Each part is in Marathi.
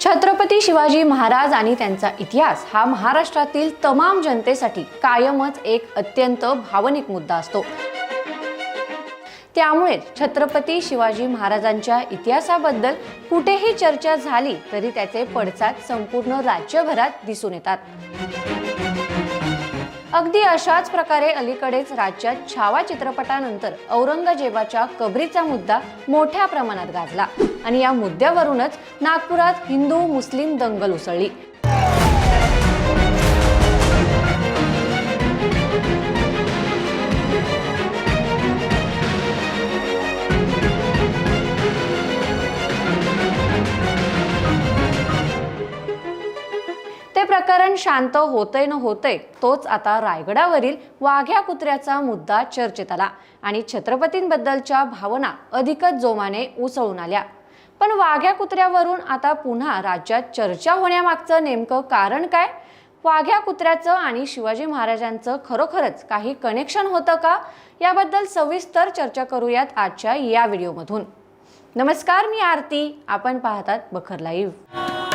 छत्रपती शिवाजी महाराज आणि त्यांचा इतिहास हा महाराष्ट्रातील तमाम जनतेसाठी कायमच एक अत्यंत भावनिक मुद्दा असतो. त्यामुळे छत्रपती शिवाजी महाराजांच्या इतिहासाबद्दल कुठेही चर्चा झाली तरी त्याचे पडसाद संपूर्ण राज्यभरात दिसून येतात. अगदी अशाच प्रकारे अलीकडेच राज्यात छावा चित्रपटानंतर औरंगजेबाच्या कबरीचा मुद्दा मोठ्या प्रमाणात गाजला. आणि या मुद्द्यावरूनच नागपुरात हिंदू मुस्लिम दंगल उसळली. प्रकरण शांत होतंय न होतंय तोच आता रायगडावरील वाघ्या कुत्र्याचा मुद्दा चर्चेत आला आणि छत्रपतींबद्दलच्या भावना अधिकच जोमाने उसळून आल्या. पण वाघ्या कुत्र्यावरून आता पुन्हा राज्यात चर्चा होण्यामागचं नेमकं कारण काय? वाघ्या कुत्र्याचं आणि शिवाजी महाराजांचं खरोखरच काही कनेक्शन होतं का? याबद्दल सविस्तर चर्चा करूयात आजच्या या व्हिडिओमधून. नमस्कार मी आरती. आपण पाहतात बखर लाईव्ह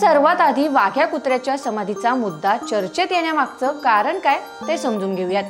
सर्वात आधी वाघ्या कुत्र्याच्या समाधीचा मुद्दा चर्चेत येण्यामागचं कारण काय ते समजून घेऊयात.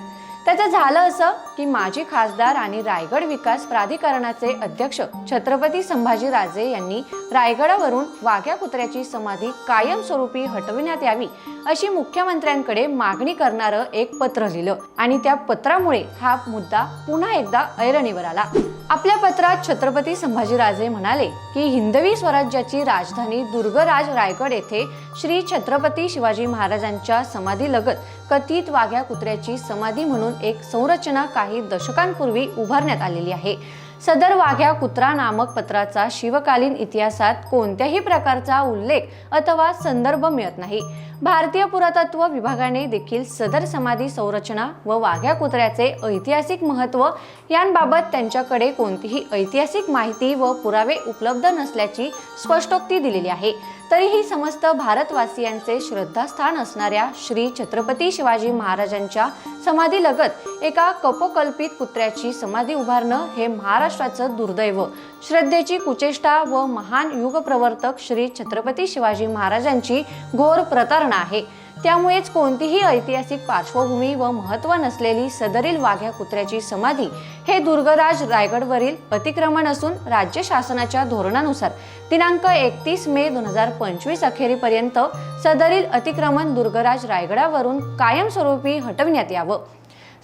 त्याचं झालं असं की माजी खासदार आणि रायगड विकास प्राधिकरणाचे अध्यक्ष छत्रपती संभाजीराजे यांनी रायगडावरून वाघ्या कुत्र्याची समाधी कायमस्वरूपी हटविण्यात यावी अशी मुख्यमंत्र्यांकडे मागणी करणारं एक पत्र लिहिलं. आणि त्या पत्रामुळे हा मुद्दा पुन्हा एकदा ऐरणीवर आला. आपल्या पत्रात छत्रपती संभाजीराजे म्हणाले की हिंदवी स्वराज्याची राजधानी दुर्गराज रायगड येथे श्री छत्रपती शिवाजी महाराजांच्या समाधीलगत कथित वाघ्या कुत्र्याची समाधी म्हणून एक संरचना काही दशकांपूर्वी उभारण्यात आलेली आहे. सदर वाघ्या कुत्रा नामक पत्राचा शिवकालीन इतिहासात कोणत्याही प्रकारचा उल्लेख अथवा संदर्भ मिळत नाही. भारतीय पुरातत्व विभागाने देखील सदर समाधी संरचना व वाघ्या कुत्र्याचे ऐतिहासिक महत्त्व यांबाबत त्यांच्याकडे कोणतीही ऐतिहासिक माहिती व पुरावे उपलब्ध नसल्याची स्पष्टोक्ती दिलेली आहे. तरीही समस्त भारतवासियांचे श्रद्धास्थान असणाऱ्या श्री छत्रपती शिवाजी महाराजांच्या समाधीलगत एका कपोकल्पित पुत्र्याची समाधी उभारणं हे महाराष्ट्राचं दुर्दैव. श्रद्धेची कुचेष्टा व महान युगप्रवर्तक श्री छत्रपती शिवाजी महाराजांची घोर प्रतारणा आहे. त्यामुळेच कोणतीही ऐतिहासिक पार्श्वभूमी व महत्त्व नसलेली सदरील वाघ्या कुत्र्याची समाधी हे दुर्गराज रायगडवरील अतिक्रमण असून राज्य शासनाच्या धोरणानुसार दिनांक एकतीस मे दोन हजार पंचवीस अखेरीपर्यंत सदरील अतिक्रमण दुर्गराज रायगडावरून कायमस्वरूपी हटविण्यात यावं.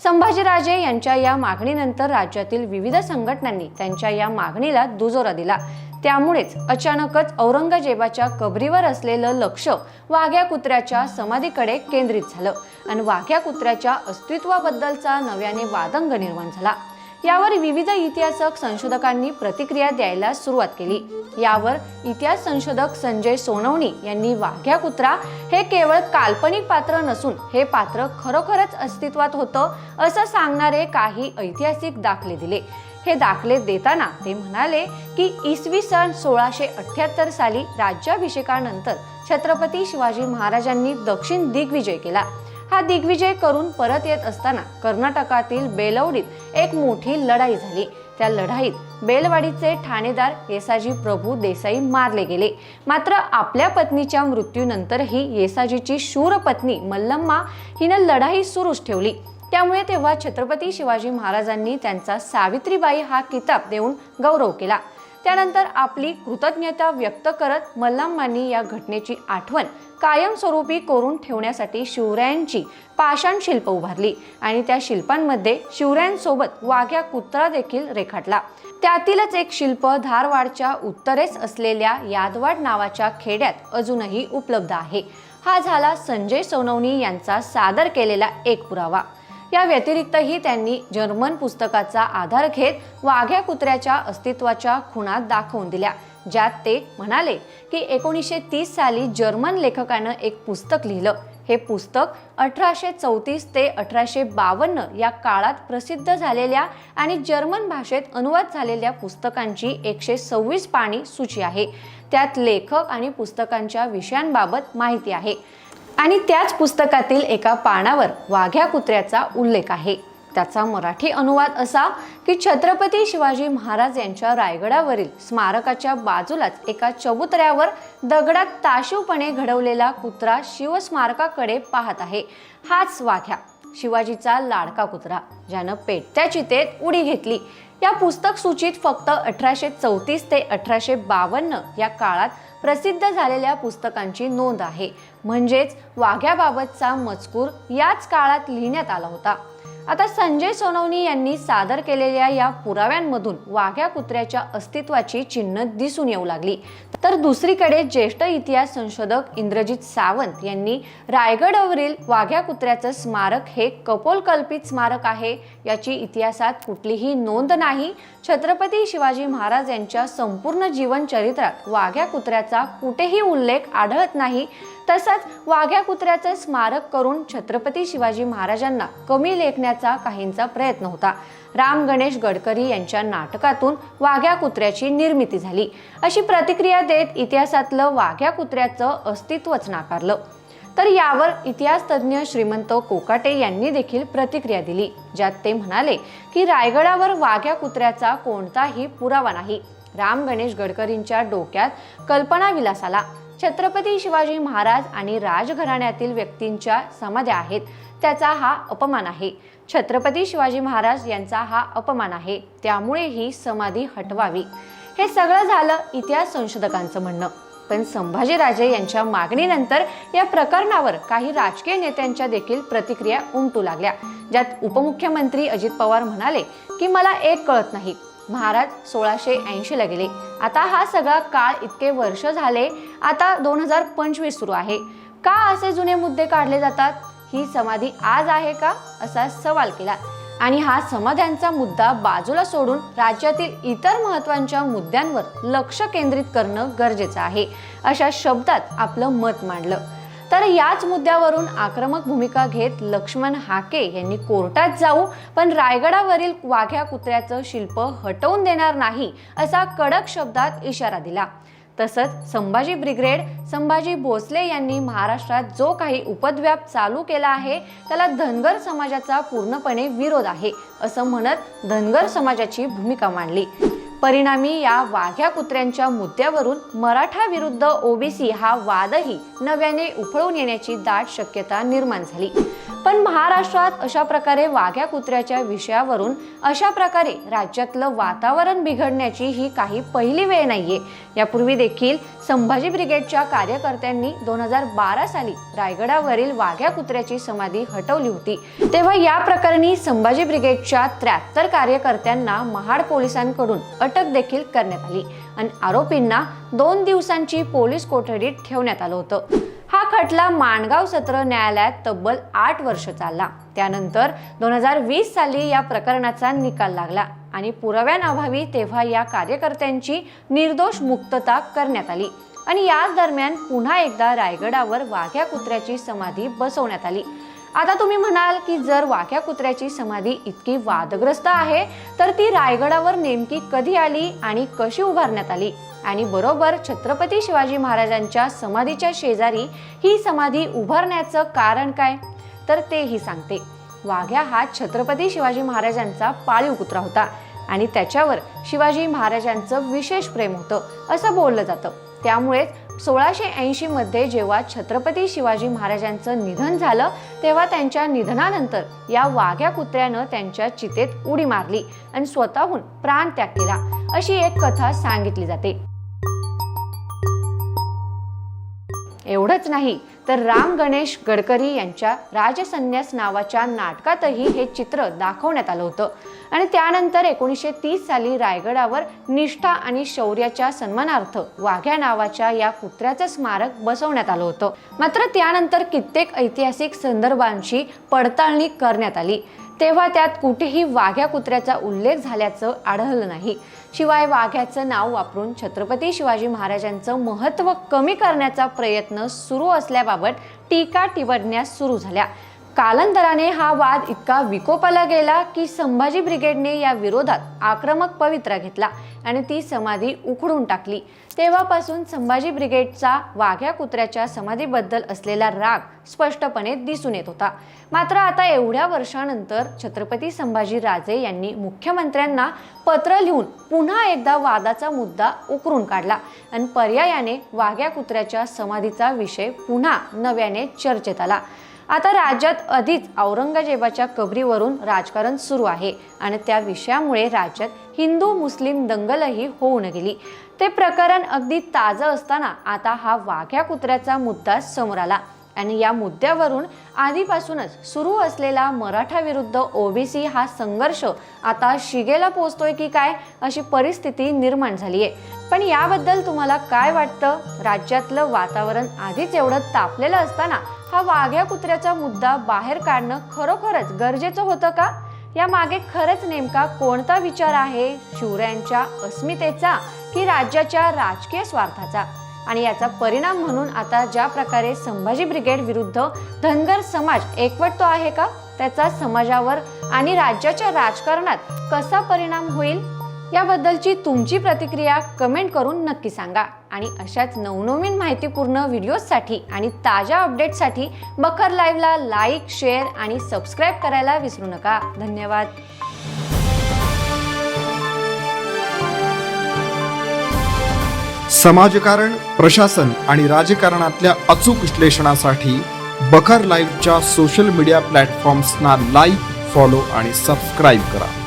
संभाजीराजे यांच्या या मागणीनंतर राज्यातील विविध संघटनांनी त्यांच्या या मागणीला दुजोरा दिला. त्यामुळेच अचानकच औरंगजेबाच्या कबरीवर असलेलं लक्ष वाघ्या कुत्र्याच्या समाधीकडे केंद्रित झालं आणि वाघ्या कुत्र्याच्या अस्तित्वाबद्दलचा नव्याने वादंग निर्माण झाला. यावर विविध इतिहासक संशोधकांनी प्रतिक्रिया द्यायला सुरुवात केली. यावर इतिहास संशोधक संजय सोनवणी यांनी वाघ्या कुत्रा हे केवळ काल्पनिक पात्र नसून हे पात्र खरोखरच अस्तित्वात होतं असं सांगणारे काही ऐतिहासिक दाखले दिले. हे दाखले देताना ते म्हणाले की इसवी सन सोळाशे अठ्याहत्तर साली राज्याभिषेकानंतर छत्रपती शिवाजी महाराजांनी दक्षिण दिग्विजय केला. हा दिग्विजय करून परत येत असताना कर्नाटकातील बेलवडीत एक मोठी लढाई झाली. त्या लढाईत बेलवाडीचे ठाणेदार येसाजी प्रभू देसाई मारले गेले. मात्र आपल्या पत्नीच्या मृत्यूनंतरही येसाजीची शूर पत्नी मल्लम्मा हिनं लढाई सुरूच ठेवली. त्यामुळे तेव्हा छत्रपती शिवाजी महाराजांनी त्यांचा सावित्रीबाई हा किताब देऊन गौरव केला. त्यानंतर आपली कृतज्ञता व्यक्त करत मल्लाम्मांनी या घटनेची आठवण कायमस्वरूपी करून ठेवण्यासाठी शिवरायांची पाषाण शिल्प उभारली आणि त्या शिल्पांमध्ये शिवरायांसोबत वाघ्या कुत्रा देखील रेखाटला. त्यातीलच एक शिल्प धारवाडच्या उत्तरेस असलेल्या यादवाड नावाच्या खेड्यात अजूनही उपलब्ध आहे. हा झाला संजय सोनवणी यांचा सादर केलेला एक पुरावा. या व्यतिरिक्तही त्यांनी जर्मन पुस्तकाचा आधार घेत वाघ्या कुत्र्याच्या अस्तित्वाच्या खुणा दाखवून दिल्या ज्यात ते म्हणाले की एकोणीसशे तीस साली जर्मन लेखकानं एक पुस्तक लिहिलं. हे पुस्तक अठराशे चौतीस ते अठराशे बावन्न या काळात प्रसिद्ध झालेल्या आणि जर्मन भाषेत अनुवाद झालेल्या पुस्तकांची एकशे सव्वीस पाणी सूची आहे. त्यात लेखक आणि पुस्तकांच्या विषयांबाबत माहिती आहे. आणि त्याच पुस्तकातील एका पानावर वाघ्या कुत्र्याचा उल्लेख आहे. त्याचा मराठी अनुवाद असा की छत्रपती शिवाजी महाराज यांच्या रायगडावरील स्मारकाच्या बाजूलाच एका चबुतऱ्यावर दगडात ताशीवपणे घडवलेला कुत्रा शिवस्मारकाकडे पाहत आहे. हाच वाघ्या शिवाजीचा लाडका कुत्रा ज्यानं पेटत्या चितेत उडी घेतली. या पुस्तक सूचीत फक्त अठराशे चौतीस ते अठराशे बावन्न या काळात प्रसिद्ध झालेल्या पुस्तकांची नोंद आहे. म्हणजेच वाघ्याबाबतचा मजकूर याच काळात लिहिण्यात आला होता. आता संजय सोनवणी यांनी सादर केलेल्या या पुराव्यांमधून वाघ्या कुत्र्याच्या अस्तित्वाची चिन्ह दिसून येऊ लागली. तर दुसरीकडे ज्येष्ठ इतिहास संशोधक इंद्रजित सावंत यांनी रायगडावरील वाघ्या कुत्र्याचं स्मारक हे कपोलकल्पित स्मारक आहे याची इतिहासात कुठलीही नोंद नाही. छत्रपती शिवाजी महाराज यांच्या संपूर्ण जीवनचरित्रात वाघ्या कुत्र्याचा कुठेही उल्लेख आढळत नाही. तसंच वाघ्या कुत्र्याचं स्मारक करून छत्रपती शिवाजी महाराजांना कमी लेखण्याचा काहींचा प्रयत्न होता. राम गणेश गडकरी यांच्या नाटकातून वाघ्या कुत्र्याची निर्मिती झाली. अशी प्रतिक्रिया देत इतिहासातलं वाघ्या कुत्र्याचं अस्तित्वच नाकारलं. तर यावर इतिहास तज्ज्ञ श्रीमंत कोकाटे यांनी देखील प्रतिक्रिया दिली ज्यात ते म्हणाले की रायगडावर वाघ्या कुत्र्याचा कोणताही पुरावा नाही. राम गणेश गडकरींच्या डोक्यात कल्पना विलास आला छत्रपती शिवाजी महाराज आणि राजघराण्यातील व्यक्तींच्या समाध्या आहेत. त्याचा हा अपमान आहे. छत्रपती शिवाजी महाराज यांचा हा अपमान आहे. त्यामुळे ही समाधी हटवावी. हे सगळं झालं इतिहास संशोधकांचं म्हणणं. पण संभाजीराजे यांच्या मागणीनंतर या प्रकरणावर काही राजकीय नेत्यांच्या देखील प्रतिक्रिया उमटू लागल्या. ज्यात उपमुख्यमंत्री अजित पवार म्हणाले की मला एक कळत नाही. महाराज सोळाशे ऐंशीला गेले. आता हा सगळा काळ इतके वर्ष झाले आता दोन हजार पंचवीस सुरू आहे. का असे जुने मुद्दे काढले जातात? ही समाधी आज आहे का? असा सवाल केला. आणि हा समाध्यांचा मुद्दा बाजूला सोडून राज्यातील इतर महत्त्वाच्या मुद्द्यांवर लक्ष केंद्रित करणं गरजेचं आहे अशा शब्दात आपलं मत मांडलं. तर याच मुद्द्यावरून आक्रमक भूमिका घेत लक्ष्मण हाके यांनी कोर्टात जाऊ पण रायगडावरील वाघ्या कुत्र्याचं शिल्प हटवून देणार नाही असा कडक शब्दात इशारा दिला. तसंच संभाजी ब्रिगेड संभाजी भोसले यांनी महाराष्ट्रात जो काही उपद्व्याप चालू केला आहे त्याला धनगर समाजाचा पूर्णपणे विरोध आहे असं म्हणत धनगर समाजाची भूमिका मांडली. परिणामी या वाघ्या कुत्र्यांच्या मुद्द्यावरून मराठा विरुद्ध ओबीसी हा वादही नव्याने उफळून येण्याची दाट शक्यता निर्माण झाली. पण महाराष्ट्रात अशा प्रकारे वाघ्या कुत्र्याच्या विषयावरून अशा प्रकारे राज्यातलं वातावरण बिघडण्याची ही काही पहिली वेळ नाहीये. यापूर्वी देखील संभाजी ब्रिगेडच्या कार्यकर्त्यांनी दोन हजार बारा साली रायगडावरील वाघ्या कुत्र्याची समाधी हटवली होती. तेव्हा या प्रकरणी संभाजी ब्रिगेडच्या त्र्याहत्तर कार्यकर्त्यांना महाड पोलिसांकडून अटक अटक देखील करण्यात आली. आणि आरोपींना दोन दिवसांची पोलीस कोठडीत ठेवण्यात आलं होतं. हा खटला माणगाव सत्र न्यायालयात तब्बल आठ वर्ष चालला. त्यानंतर दोन हजार वीस साली या प्रकरणाचा निकाल लागला आणि पुराव्यांअभावी तेव्हा या कार्यकर्त्यांची निर्दोष मुक्तता करण्यात आली. आणि याच दरम्यान पुन्हा एकदा रायगडावर वाघ्या कुत्र्याची समाधी बसवण्यात आली. आता तुम्ही म्हणाल की जर वाघ्या कुत्र्याची समाधी इतकी वादग्रस्त आहे तर ती रायगडावर नेमकी कधी आली आणि कशी उभारण्यात आली? आणि बरोबर छत्रपती शिवाजी महाराजांच्या समाधीच्या शेजारी ही समाधी उभारण्याचं कारण काय? तर तेही सांगते. वाघ्या हा छत्रपती शिवाजी महाराजांचा पाळीव कुत्रा होता आणि त्याच्यावर शिवाजी महाराजांचं विशेष प्रेम होतं असं बोललं जातं. त्यामुळेच सोळाशे ऐंशीमध्ये जेव्हा छत्रपती शिवाजी महाराजांचं निधन झालं तेव्हा त्यांच्या निधनानंतर या वाघ्या कुत्र्यानं त्यांच्या चितेत उडी मारली आणि स्वतःहून प्राण त्याग केला. अशी एक कथा सांगितली जाते. एवढंच नाही तर राम गणेश गडकरी यांच्या राजसन्यास नावाच्या नाटकातही हे चित्र दाखवण्यात आलं होतं. आणि त्यानंतर एकोणीसशे तीस साली रायगडावर निष्ठा आणि शौर्याच्या सन्मानार्थ वाघ्या नावाच्या या कुत्र्याचं स्मारक बसवण्यात आलं होतं. मात्र त्यानंतर कित्येक ऐतिहासिक संदर्भांची पडताळणी करण्यात आली. तेव्हा त्यात कुठेही वाघ्या कुत्र्याचा उल्लेख झाल्याचं आढळलं नाही. शिवाय वाघ्याचं नाव वापरून छत्रपती शिवाजी महाराजांचं महत्त्व कमी करण्याचा प्रयत्न सुरू असल्याबाबत टीका टिवडण्यास सुरू झाल्या. कालांतराने हा वाद इतका विकोपाला गेला की संभाजी ब्रिगेडने या विरोधात आक्रमक पवित्रा घेतला आणि ती समाधी उखडून टाकली. तेव्हापासून संभाजी ब्रिगेडचा वाघ्या कुत्र्याच्या समाधीबद्दल असलेला राग स्पष्टपणे दिसून येत होता. मात्र आता एवढ्या वर्षानंतर छत्रपती संभाजी राजे यांनी मुख्यमंत्र्यांना पत्र लिहून पुन्हा एकदा वादाचा मुद्दा उकरून काढला आणि पर्यायाने वाघ्या कुत्र्याच्या समाधीचा विषय पुन्हा नव्याने चर्चेत आला. आता राज्यात आधीच औरंगजेबाच्या कबरीवरून राजकारण सुरू आहे आणि त्या विषयामुळे राज्यात हिंदू मुस्लिम दंगलही होऊन गेली. ते प्रकरण अगदी ताजं असताना आता हा वाघ्या कुत्र्याचा मुद्दा समोर आला. आणि या मुद्द्यावरून आधीपासूनच सुरू असलेला मराठा विरुद्ध ओबीसी हा संघर्ष आता शिगेला पोहोचतोय की काय अशी परिस्थिती निर्माण झाली आहे. पण याबद्दल तुम्हाला काय वाटतं? राज्यातलं वातावरण आधीच एवढं तापलेलं असताना हा वाघ्या कुत्र्याचा मुद्दा बाहेर काढणं खरोखरच गरजेचं होतं का? या मागे खरंच नेमका कोणता विचार आहे? शिवरायांच्या अस्मितेचा की राज्याच्या राजकीय स्वार्थाचा? आणि याचा परिणाम म्हणून आता ज्या प्रकारे संभाजी ब्रिगेड विरुद्ध धनगर समाज एकवटतो आहे का? त्याचा समाजावर आणि राज्याच्या राजकारणात कसा परिणाम होईल? याबद्दलची तुमची प्रतिक्रिया कमेंट करून नक्की सांगा. आणि अशाच नवनवीन माहितीपूर्ण व्हिडिओजसाठी आणि ताज्या अपडेटसाठी बखर लाईव्हला लाईक शेअर आणि सबस्क्राईब करायला विसरू नका. धन्यवाद. समाजकारण प्रशासन आणि राजकारणातल्या अचूक विश्लेषणासाठी बखर लाईव्हच्या सोशल मीडिया प्लॅटफॉर्म्सना लाईक फॉलो आणि सबस्क्राईब करा.